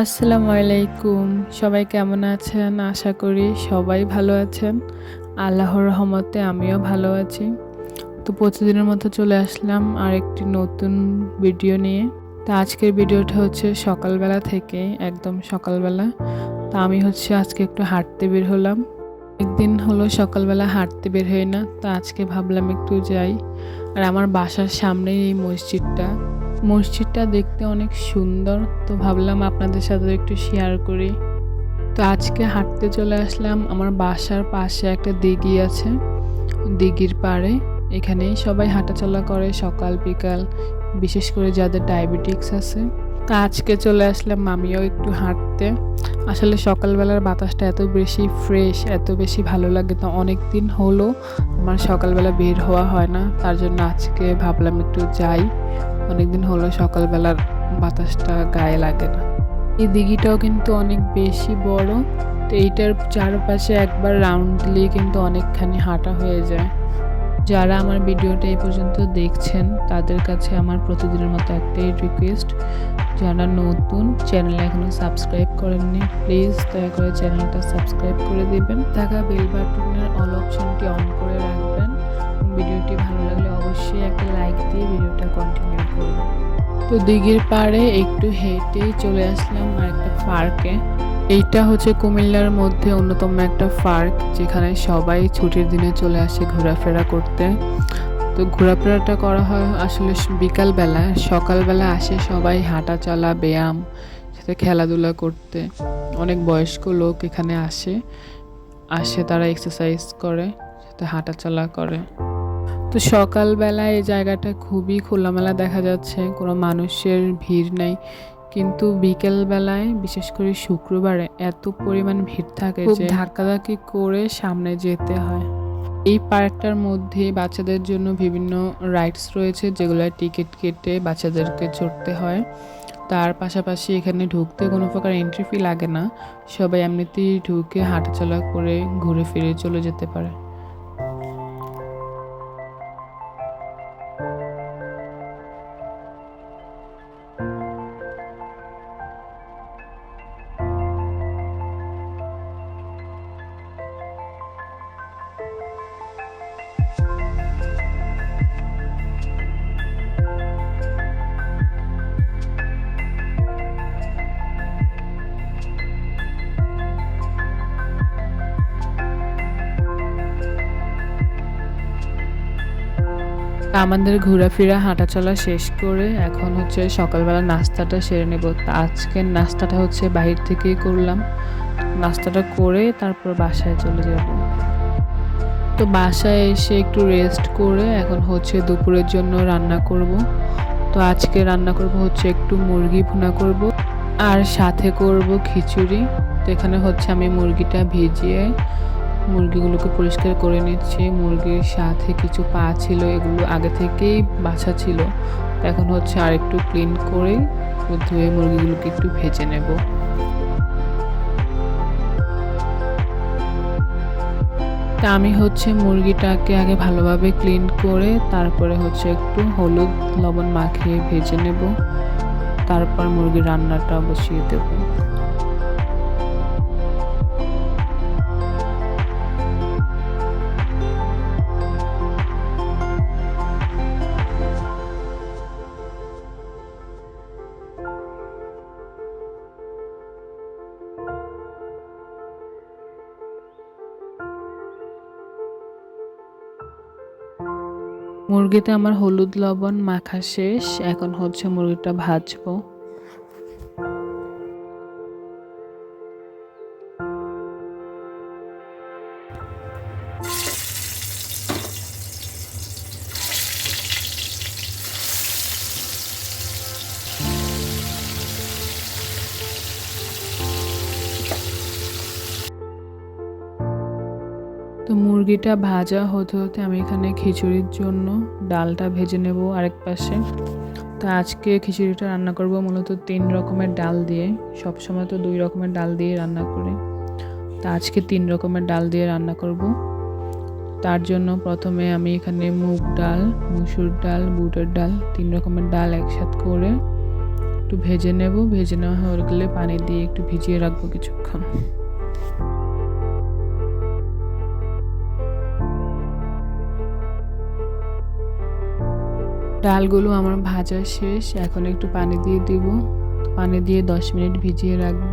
আসসালামু আলাইকুম। সবাই কেমন আছেন? আশা করি সবাই ভালো আছেন। আল্লাহর রহমতে আমিও ভালো আছি। তো প্রতিদিনের মতো চলে আসলাম আর একটি নতুন ভিডিও নিয়ে। তো আজকের ভিডিওটা হচ্ছে সকালবেলা থেকে, একদম সকালবেলা। তো আমি হচ্ছে আজকে একটু হাঁটতে বের হলাম। একদিন হলো সকালবেলা হাঁটতে বের হই না, তো আজকে ভাবলাম একটু যাই। আর আমার বাসার সামনেই এই মসজিদটা। মসজিদটা দেখতে অনেক সুন্দর। তো ভাবলাম আপনাদের সাথে একটু শেয়ার করি। তো আজকে হাঁটতে চলে আসলাম আমার বাসার পাশে একটা দিঘি আছে। দিঘির পাড়ে। এখানেই সবাই হাঁটাচলা করে সকাল, বিকাল, বিশেষ করে যাদের ডায়াবেটিক্স আছে। তো আজকে চলে আসলাম আমিও একটু হাঁটতে। আসলে সকালবেলার বাতাসটা এত বেশি ফ্রেশ এত বেশি ভালো লাগে তো অনেক দিন হলো আমার সকালবেলা বের হওয়া হয় না। তার জন্য আজকে ভাবলাম একটু যাই। অনেকদিন হলো সকালবেলার বাতাসটা গায়ে লাগে না। এই দিঘিটাও কিন্তু অনেক বেশি বড়, তো এইটার চারপাশে একবার রাউন্ড দিলেই কিন্তু অনেকখানি হাঁটা হয়ে যায়। যারা আমার ভিডিওটা এই পর্যন্ত দেখছেন, তাদের কাছে আমার প্রতিদিনের মতো একটাই রিকোয়েস্ট যারা নতুন চ্যানেল এখনও সাবস্ক্রাইব করেননি প্লিজ দয়া করে চ্যানেলটা সাবস্ক্রাইব করে দিবেন। থাকা বেল বাটনের অল অপশনটি অন করে রাখবেন। ভিডিওটি ভালো লাগলে দিয়ে ভিডিওটা কন্টিনিউ করবেন তো দিঘির পাড়ে একটু হেঁটেই চলে আসলাম আর একটা পার্কে। এইটা হচ্ছে কুমিল্লার মধ্যে অন্যতম একটা পার্ক, যেখানে সবাই ছুটির দিনে চলে আসে ঘোরাফেরা করতে। তো ঘোরাফেরাটা করা হয় আসলে বিকালবেলা, সকালবেলা আসে সবাই হাঁটা চলা ব্যায়াম, সাথে খেলাধুলা করতে। অনেক বয়স্ক লোক এখানে আসে আসে তারা এক্সারসাইজ করে, সাথে হাঁটা চলা করে। তো সকালবেলা এই জায়গাটা খুবই খোলামেলা দেখা যাচ্ছে কোনো মানুষের ভিড় নেই। কিন্তু বিকেল বেলায় বিশেষ করে শুক্রবারে এত পরিমাণ ভিড় থাকে যে ধাক্কাধাক্কি করে সামনে যেতে হয়। এই পার্কটার মধ্যে বাচ্চাদের জন্য বিভিন্ন রাইডস রয়েছে যেগুলো টিকিট কেটে বাচ্চাদেরকে চড়তে হয়। তার পাশাপাশি এখানে ঢুকতে কোনো প্রকার এন্ট্রি ফি লাগে না। সবাই এমনিতেই ঢুকে হাঁটাচলা করে ঘুরে ফিরে চলে যেতে পারে। আমাদের ঘোরাফেরা, হাঁটাচলা শেষ করে এখন হচ্ছে সকালবেলা নাস্তাটা সেরে নেব। তা আজকের নাস্তাটা হচ্ছে বাহির থেকেই করলাম। নাস্তাটা করে তারপর বাসায় চলে যাব। তো বাসায় এসে একটু রেস্ট করে এখন হচ্ছে দুপুরের জন্য রান্না করব। তো আজকে রান্না করব হচ্ছে একটু মুরগি ভুনা করব আর সাথে করব খিচুড়ি। তো এখানে হচ্ছে আমি মুরগিটা ভিজিয়ে মুরগিগুলোকে পরিষ্কার করে নিচ্ছি। মুরগির সাথে কিছু পা ছিল, এগুলো আগে থেকেই বাছা ছিল। এখন হচ্ছে আর একটু ক্লিন করে ধুয়ে মুরগিগুলোকে একটু ভেজে নেব। তা আমি হচ্ছে মুরগিটাকে আগে ভালোভাবে ক্লিন করে তারপরে হচ্ছে একটু হলুদ লবণ মাখিয়ে ভেজে নেব। তারপর মুরগির রান্নাটা বসিয়ে দেবো। মুরগিতে আমার হলুদ লবণ মাখা শেষ এখন হচ্ছে মুরগিটা ভাজবো। মুরগিটা ভাজা হতে হতে আমি এখানে খিচুড়ির জন্য ডালটা ভেজে নেব আরেক পাশে। তো আজকে খিচুড়িটা রান্না করব মূলত তিন রকমের ডাল দিয়ে। সব সময় তো দুই রকমের ডাল দিয়ে রান্না করি। তা আজকে তিন রকমের ডাল দিয়ে রান্না করব। তার জন্য প্রথমে আমি এখানে মুগ ডাল, মুসুর ডাল, বুটের ডাল, তিন রকমের ডাল একসাথে করে একটু ভেজে নেব। ভেজে নেওয়া হয়ে গেলে পানি দিয়ে একটু ভিজিয়ে রাখব কিছুক্ষণ। ডালগুলো আমার ভাজা শেষ, এখন একটু পানি দিয়ে দিব। পানি দিয়ে দশ মিনিট ভিজিয়ে রাখব।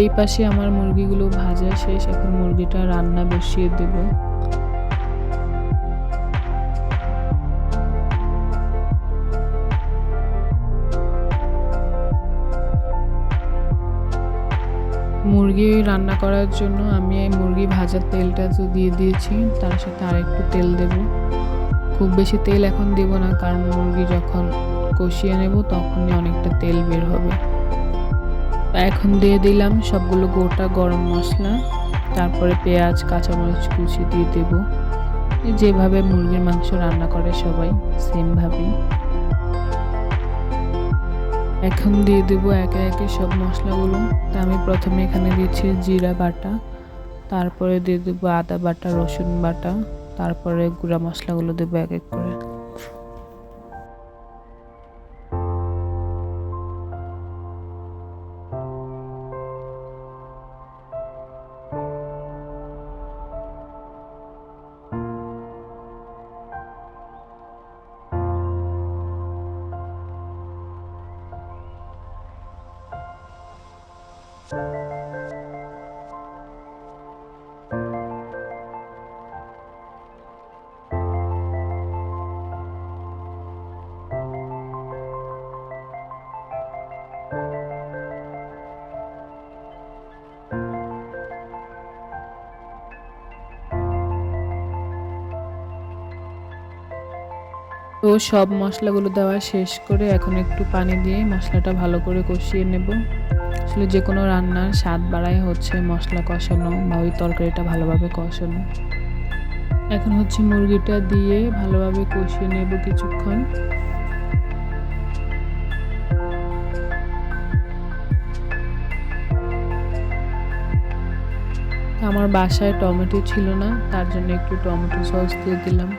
এই পাশে আমার মুরগিগুলো ভাজা শেষ, এখন মুরগিটা রান্না বসিয়ে দেব। মুরগি রান্না করার জন্য আমি এই মুরগি ভাজার তেলটা তো দিয়ে দিয়েছি, তার সাথে আর একটু তেল দেব। খুব বেশি তেল এখন দেব না, কারণ মুরগি যখন কষিয়ে নেব তখনই অনেকটা তেল বের হবে। এখন দিয়ে দিলাম সবগুলো গোটা গরম মশলা, তারপরে পেঁয়াজ, কাঁচামরিচ কুচি দিয়ে দেব। যেভাবে মুরগির মাংস রান্না করে সবাই, সেমভাবেই। এখন দিয়ে দেব একে একে সব মশলাগুলো। তা আমি প্রথমে এখানে দিচ্ছি জিরা বাটা, তারপরে দিয়ে দেবো আদা বাটা, রসুন বাটা, তারপরে গুঁড়া মশলাগুলো দেবো এক এক করে। তো সব মশলাগুলো দেওয়া শেষ করে এখন একটু পানি দিয়ে মশলাটা ভালো করে কষিয়ে নেব। আসলে যে কোনো রান্নার স্বাদ বাড়ায় হচ্ছে মশলা কষানো বা ওই তরকারিটা ভালোভাবে কষানো। এখন হচ্ছে মুরগিটা দিয়ে ভালোভাবে কষিয়ে নেব কিছুক্ষণ। আমার বাসায় টমেটো ছিল না, তার জন্য একটু টমেটো সস দিয়ে দিলাম।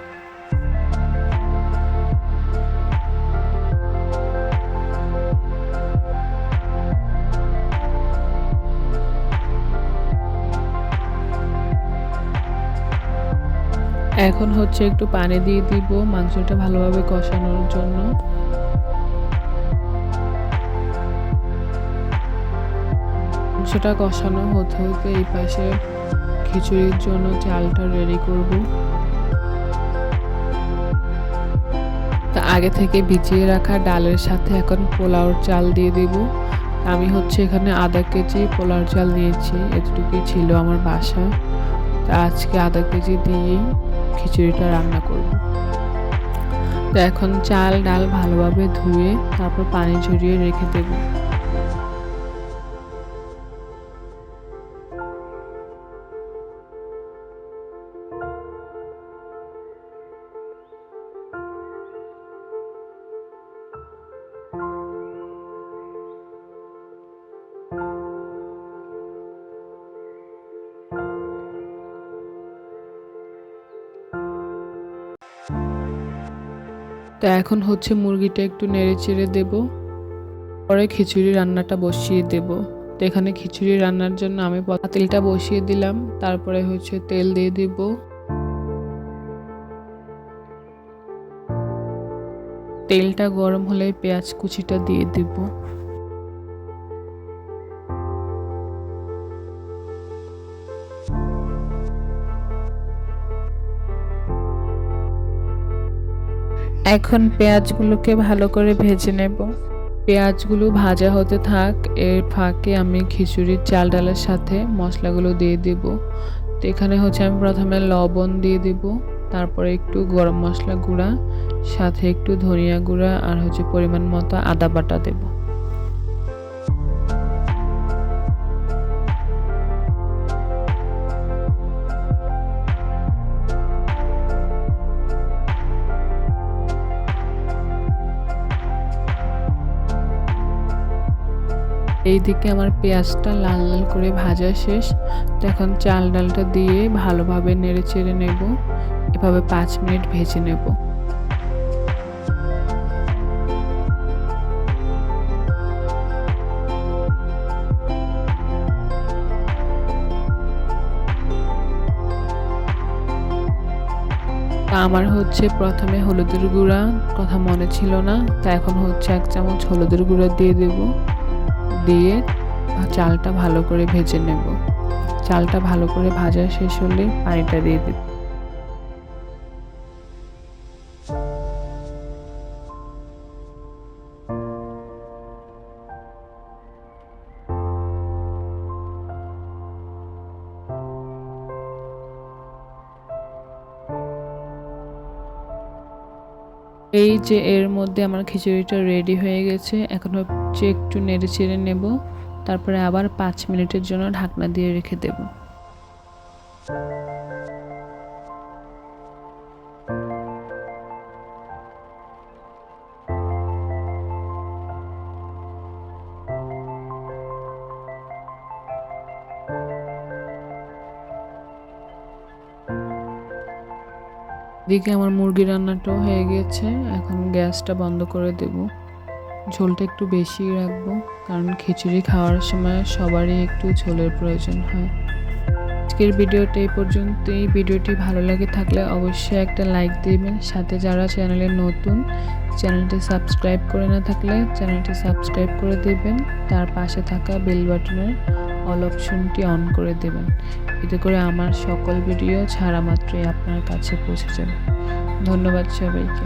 এখন হচ্ছে একটু পানি দিয়ে দিব মাংসটা ভালোভাবে কষানোর জন্য। মাংসটা কষানো হতে হতে এই পাশে খিচুড়ির জন্য চালটা রেডি করব। তা আগে থেকে ভিজিয়ে রাখা ডালের সাথে এখন পোলাওর চাল দিয়ে দিব। আমি হচ্ছে এখানে আধা কেজি পোলাওর চাল নিয়েছি, এতটুকুই ছিল আমার বাসা। আজকে আধা কেজি দিয়েই খিচুড়িটা রান্না করব। তো এখন চাল ডাল ভালোভাবে ধুয়ে তারপর পানি ঝরিয়ে রেখে দেব। তো এখন হচ্ছে মুরগিটা একটু নেড়ে চেড়ে দেব। পরে খিচুড়ি রান্নাটা বসিয়ে দেব। তো এখানে খিচুড়ি রান্নার জন্য আমি তেলটা বসিয়ে দিলাম। তারপরে হচ্ছে তেল দিয়ে দেব। তেলটা গরম হলে পেঁয়াজ কুচিটা দিয়ে দেব। এখন পেঁয়াজগুলোকে ভালো করে ভেজে নেব। পেঁয়াজগুলো ভাজা হতে থাক, এর ফাঁকে আমি খিচুড়ির চাল ডালের সাথে মশলাগুলো দিয়ে দেব। তো এখানে হচ্ছে আমি প্রথমে লবণ দিয়ে দেব, তারপরে একটু গরম মশলা গুঁড়া, সাথে একটু ধনিয়া গুঁড়া, আর হচ্ছে পরিমাণ মতো আদা বাটা দেবো। এইদিকে আমার পেঁয়াজটা লাল লাল করে ভাজা শেষ। তো এখন চাল ডালটা দিয়ে ভালোভাবে নেড়ে চেড়ে নেব। এভাবে পাঁচ মিনিট ভেজে নেব। আমার হচ্ছে প্রথমে হলুদের গুঁড়া, কথা মনে ছিল না। তা এখন হচ্ছে এক চামচ হলুদের গুঁড়া দিয়ে দেব। দিয়ে চালটা ভালো করে ভেজে নেব। চালটা ভালো করে ভাজা শেষ হলে পানিটা দিয়ে দেব যে এর মধ্যে আমার খিচুড়িটা রেডি হয়ে গেছে। এখন হচ্ছে একটু নেড়ে চেড়ে নেব। তারপরে আবার পাঁচ মিনিটের জন্য ঢাকনা দিয়ে রেখে দেব। এদিকে আমার মুরগি রান্নাটাও হয়ে গেছে। এখন গ্যাসটা বন্ধ করে দেব। ঝোলটা একটু বেশি রাখব, কারণ খিচুড়ি খাওয়ার সময় সবারই একটু ঝোলের প্রয়োজন হয়। আজকের ভিডিওটা এই পর্যন্ত এই ভিডিওটি ভালো লাগে থাকলে অবশ্যই একটা লাইক দিবেন। সাথে যারা চ্যানেলে নতুন, চ্যানেলটি সাবস্ক্রাইব করে না থাকলে চ্যানেলটি সাবস্ক্রাইব করে দেবেন। তার পাশে থাকা বেল বাটনের অল অপশনটি অন করে দেবেন। এতে করে আমার সকল ভিডিও ছাড়া মাত্রই আপনার কাছে পৌঁছে যাবে। ধন্যবাদ সবাইকে।